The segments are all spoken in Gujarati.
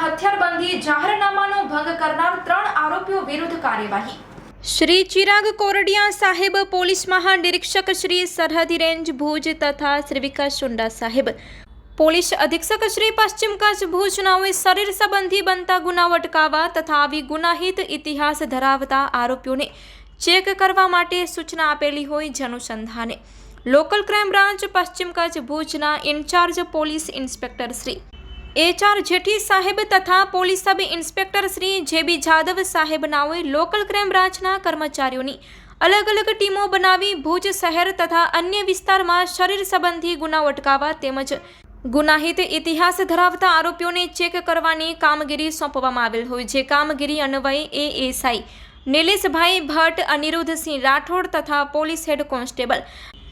હથિયારબંધી, જાહેરનામાનો ભંગ કરનાર ત્રણ આરોપીઓ વિરુદ્ધ કાર્યવાહી. શ્રી ચિરાગ કોરડિયા સાહેબ, પોલીસ મહાનિરીક્ષક શ્રી સરહદી રેન્જ ભુજ તથા શ્રી વિકાસ ચુંડા સાહેબ. પોલીસ અધિક્ષક શ્રી પશ્ચિમ કચ્છ ભુજનાઓએ શરીર સંબંધી બનતા ગુનાઓ અટકાવવા તથા આવી ગુનાહિત ઇતિહાસ ધરાવતા આરોપીઓને ચેક કરવા માટે સૂચના આપેલી હોય જનુસંધાને લોકલ ક્રાઇમ બ્રાન્ચ પશ્ચિમ કચ્છ ભુજના incharge police inspector Shri HR Jethi સાહેબ તથા police sub inspector Shri JB Jadav સાહેબ નાઓએ લોકલ ક્રાઇમ બ્રાન્ચના કર્મચારીઓની અલગ અલગ ટીમો બનાવી ભુજ શહેર તથા અન્ય વિસ્તારમાં શરીર સંબંધી ગુનાઓ અટકાવવા તેમજ ગુનાહિત ઇતિહાસ ધરાવતા આરોપીઓને ચેક કરવાની કામગીરી સોંપવામાં આવેલ હોય જે કામગીરી અન્વયે એએસઆઈ નિલેશભાઈ ભટ્ટ, અનિરુદ્ધસિંહ રાઠોડ તથા police head constable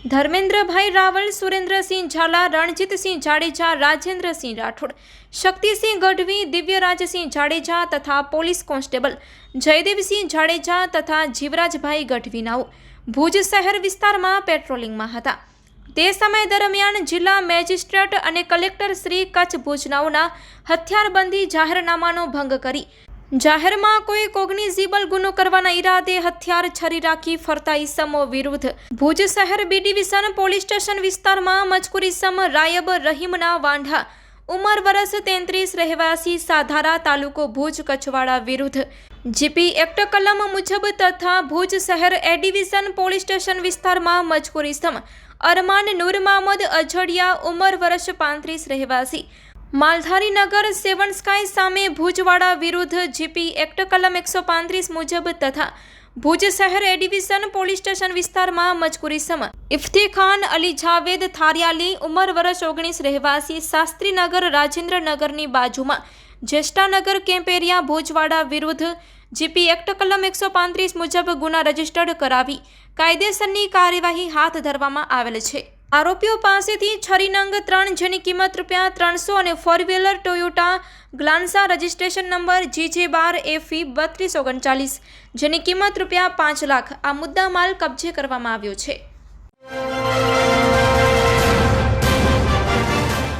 Dharmendrabhai Raval, Surendrasinh Zala, Ranjitsinh Jadeja, Rajendrasinh Rathod, Shaktisinh Gadhvi, Divyarajsinh Jadeja તથા પોલીસ કોન્સ્ટેબલ જયદેવસિંહ જાડેજા તથા જીવરાજભાઈ ગઢવીનાઓ ભુજ શહેર વિસ્તારમાં પેટ્રોલિંગમાં હતા. તે સમય દરમિયાન જિલ્લા મેજિસ્ટ્રેટ અને કલેક્ટર શ્રી કચ્છ ભુજનાઓના હથિયારબંધી જાહેરનામાનો ભંગ કરી જાહેરમાં કોઈ કોગ્નિઝિબલ ગુનો કરવાના ઈરાદે હથિયાર છરી રાખી ફરતા ઈસમો વિરુદ્ધ. ભુજ શહેર બી ડિવિઝન પોલીસ સ્ટેશન વિસ્તારમાં મજકુર ઈસમ રાયબ રહીમના વાંઢા. ઉંમર વરસ તેત્રીસ રહેવાસી સાધારા તાલુકો ભુજ કચવાડા વિરુદ્ધ. જીપી એક્ટ કલમ મુજબ તથા ભુજ શહેર એ ડિવિઝન પોલીસ સ્ટેશન વિસ્તારમાં મજકુર ઈસમ અરમાન નૂર મહમદ અજડિયા ઉંમર વર્ષ પાંત્રીસ રહેવાસી. માલધારી નગર સેવન સ્કાય સામે ભુજવાડા વિરુદ્ધ જીપી એક્ટ કલમ એકસો પાંત્રીસ મુજબ તથા ભુજ શહેર એ પોલીસ સ્ટેશન વિસ્તારમાં મજકૂરી સમ ઇફ્તી ખાન, અલી જાવેદ, થારિયાલી, ઉંમર વર્ષ ઓગણીસ રહેવાસી શાસ્ત્રીનગર રાજેન્દ્રનગરની બાજુમાં. જ્યેષ્ઠાનગર કેમ્પેરિયા ભુજવાડા વિરુદ્ધ જીપી એક્ટ કલમ એકસો પાંત્રીસ મુજબ ગુના રજીસ્ટર્ડ કરાવી કાયદેસરની કાર્યવાહી હાથ ધરવામાં આવેલ છે. આરોપીઓ પાસેથી છરીનંગ ત્રણ જેની કિંમત રૂપિયા ત્રણસો અને four wheeler Toyota Glanza registration number GJ બાર એફી બત્રીસ ઓગણચાલીસ, જેની કિંમત રૂપિયા પાંચ લાખ આ મુદ્દામાલ કબજે કરવામાં આવ્યો છે.